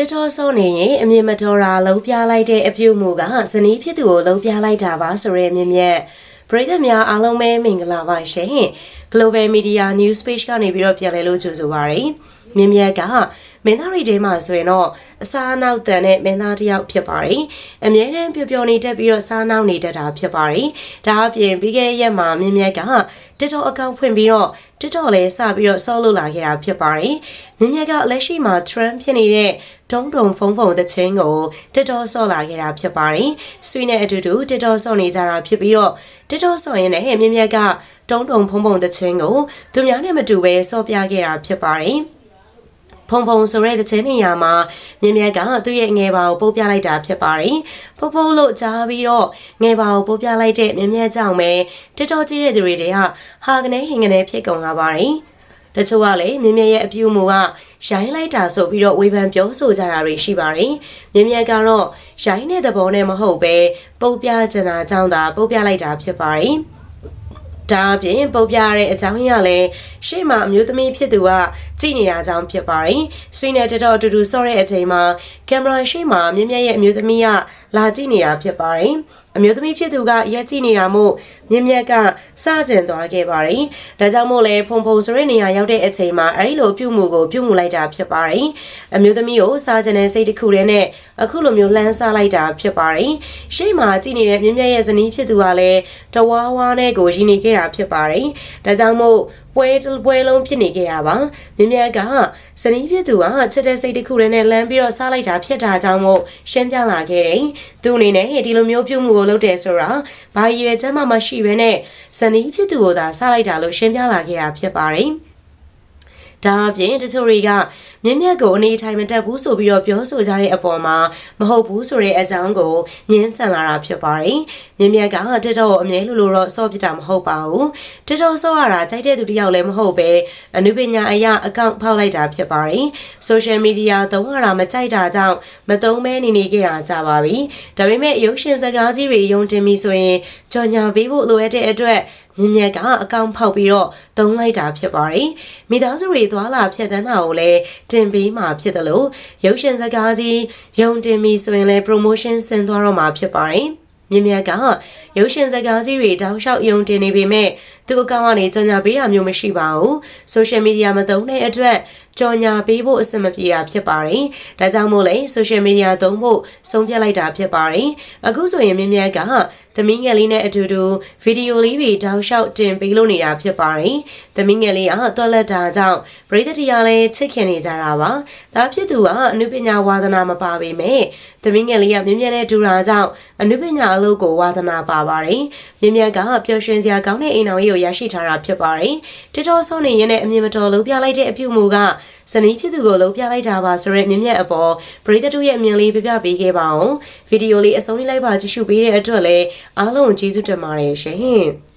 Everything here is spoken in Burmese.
တစ်တော်ဆုံးနေရင်အမြင်မတော်တာလုံးပြလိုက်တဲ့အပြုမူကဇနီးဖြစ်သူကိုလုံးပြလိုက်တာပါဆိုရဲမြင်မြတ်ပရိသတ်များအားလုံးပဲမင်္ဂလာပါရှင် Global Media News Page ကနေပြီးတော့ပြန်လည်လို့ကြိုဆိုပါရစေ မြင်မြတ်ကမင်းသားရီတဲမှာဆိုရင်တော့အစားအနောက်တန်တဲ့မင်းသားတစ်ယောက်ဖြစ်ပါတယ်။အမြဲတမ်းပျော်ပျော်နေတတ်ပြီးတော့စားနောက်နေတတ်တာဖြစ်ပါတယ်။ဒါအပြင်ပြီးခဲ့တဲ့ရက်မှာမြင်မြတ်က TikTok အကောင့်ဖွင့်ပြီးတော့ TikTok လည်းစပြီးတော့ဆော့လုပ်လာခဲ့တာဖြစ်ပါတယ်။မြင်မြတ်ကလက်ရှိမှာ trend ဖြစ်နေတဲ့တုံးတုံဖုံဖုံတဲ့ချင်းကို TikTok ဆော့လာခဲ့တာဖြစ်ပါတယ်။ဆွေနဲ့အတူတူ TikTok ဆော့နေကြတာဖြစ်ပြီးတော့ TikTok ဆော့ရင်လည်းမြင်မြတ်ကတုံးတုံဖုံဖုံတဲ့ချင်းကိုသူများနဲ့မတူပဲဆော့ပြခဲ့တာဖြစ်ပါတယ်။ ဖုံဖုံဆိုတဲ့တဲ့ချင်းနေရာမှာမြင်မြတ်ကသူ့ရဲ့ငယ်ပါကိုပို့ပြလိုက်တာဖြစ်ပါတယ်။ဖုံဖုံလို့ကြားပြီးတော့ငယ်ပါကိုပို့ပြလိုက်တဲ့မြင်မြတ်ကြောင့်ပဲတစ်တော်ကြီးတဲ့သူတွေတည်းဟာဟာကနေဟင်ကနေဖြစ်ကုန်လာပါတယ်။တချို့ကလည်းမြင်မြတ်ရဲ့အပြုအမူကရိုင်းလိုက်တာဆိုပြီးတော့ဝေဖန်ပြောဆိုကြတာတွေရှိပါတယ်။မြင်မြတ်ကတော့ရိုင်းတဲ့သဘောနဲ့မဟုတ်ပဲပုတ်ပြချင်တာကြောင့်သာပုတ်ပြလိုက်တာဖြစ်ပါတယ်။ ဒါအပြင်ပုတ်ပြရတဲ့အကြောင်းရင်းကလည်းရှေ့မှာအမျိုးသမီးဖြစ်သူကကြည်နေတာကြောင့်ဖြစ်ပါတယ်။ဆွေနဲ့တတော်အတူတူဆော့တဲ့အချိန်မှာကင်မရာရှေ့မှာမြင့်မြတ်ရဲ့အမျိုးသမီးကလာကြည့်နေတာဖြစ်ပါတယ်။အမျိုးသမီးဖြစ်သူကရက်ကြည့်နေတာမို့မြင့်မြတ်ကစကြင်သွားခဲ့ပါတယ်။ဒါကြောင့်မို့လဲဖုံဖုံဆိုတဲ့နေရာရောက်တဲ့အချိန်မှာအဲဒီလိုပြုမှုကိုပြုမှုလိုက်တာဖြစ်ပါတယ်။အမျိုးသမီးကိုစကြင်တဲ့စိတ်တစ်ခုတည်းနဲ့အခုလိုမျိုးလှမ်းစားလိုက်တာဖြစ်ပါတယ်။ရှေ့မှာကြည့်နေတဲ့မြင့်မြတ်ရဲ့ဇနီးဖြစ်သူကလည်းတဝါဝါနဲ့ကိုရင်းနေခဲ့တာဖြစ်ပါတယ်။ဒါကြောင့်မို့ပွဲပွဲလုံးဖြစ်နေခဲ့တာပါမြင်မြတ်ကဇနီးဖြစ်သူကချက်တဲ့စိတ်တစ်ခုနဲ့လမ်းပြီးတော့စားလိုက်တာဖြစ်တာကြောင့်မို့ရှင်းပြလာခဲ့တယ်သူအနေနဲ့ဒီလိုမျိုးပြုမှုကိုလုပ်တယ်ဆိုတာဘာရည်ရွယ်ချက်မှမရှိဘဲနဲ့ဇနီးဖြစ်သူကိုသာစားလိုက်တာလို့ရှင်းပြလာခဲ့တာဖြစ်ပါတယ် ဒါအပြင်တချို့တွေကမြင့်မြတ်ကိုအနေထိုင်မတက်ဘူးဆိုပြီးတော့ပြောဆိုကြတဲ့အပေါ်မှာမဟုတ်ဘူးဆိုတဲ့အကြောင်းကိုညှင်းဆန်လာတာဖြစ်ပါတယ်။မြင့်မြတ်ကတက်တော့အမြဲလိုလိုတော့စော့ပြတာမဟုတ်ပါဘူး။တက်တော့စော့ရတာကြိုက်တဲ့သူတယောက်လည်းမဟုတ်ပဲအနုပညာအရာအကောင့်ဖောက်လိုက်တာဖြစ်ပါတယ်။ social media သုံးရတာမကြိုက်တာကြောင့်မသုံးမဲနေနေခဲ့တာကြပါပြီ။ဒါပေမဲ့ရုပ်ရှင်စကားကြီးတွေယုံတင်ပြီးဆိုရင်ကြော်ညာပေးဖို့လိုအပ်တဲ့အတွက် မြင်မြတ်ကအကောင့်ဖောက်ပြီးတော့တုံးလိုက်တာဖြစ်ပါတယ်။မိသားစုတွေသွာလာဖြတ်သန်းတာကိုလည်းတင်ပေးမှာဖြစ်တယ်လို့ရုပ်ရှင်စကားကြီးယုံတင်ပြီးဆိုရင်လည်း promotion ဆင်သွားတော့မှာဖြစ်ပါတယ်။မြင်မြတ်ကရုပ်ရှင်စကားကြီးတွေတောင်းလျှောက်ယုံတင်နေပေမဲ့ သူ့အကောင့်ကနေကြော်ညာပေးတာမျိုးမရှိပါဘူး။ social media မသုံးတဲ့အတွက်ကြော်ညာပေးဖို့အဆင်မပြေတာဖြစ်ပါတယ်။ဒါကြောင့်မို့လဲ social media သုံးဖို့ဆုံးဖြတ်လိုက်တာဖြစ်ပါတယ်။အခုဆိုရင်မြင်မြတ်ကသမီးငယ်လေးနဲ့အတူတူဗီဒီယိုလေးတွေတောက်လျှောက်တင်ပေးလို့နေတာဖြစ်ပါတယ်။သမီးငယ်လေးကတွက်လက်တာကြောင့်ပရိသတ်တရားလည်းချစ်ခင်နေကြတာပါ။ဒါဖြစ်သူကအနုပညာဝါသနာမပါပေမဲ့သမီးငယ်လေးကမြင်မြတ်နဲ့ဒူတာကြောင့်အနုပညာအလုပ်ကိုဝါသနာပါပါတယ်။မြင်မြတ်ကပျော်ရွှင်စရာကောင်းတဲ့အိမ်တော်ကြီးကိုရရှိထားတာဖြစ်ပါတယ်။တစ်တော်ဆုံးနေရင်လည်းအမြင်မတော်လုံးပြလိုက်တဲ့အပြုမူကဇနီးဖြစ်သူကိုလုံးပြလိုက်တာပါဆိုရဲမြင်မြတ်အပေါ်ပရိသတ်တို့ရဲ့အမြင်လေးပြပြပေးခဲ့ပါအောင်။ဗီဒီယိုလေးအဆုံးလေးလိုက်ပါကြည့်ရှုပေးတဲ့အတွက်လည်းအားလုံးကျေးဇူးတင်ပါတယ်ရှင်။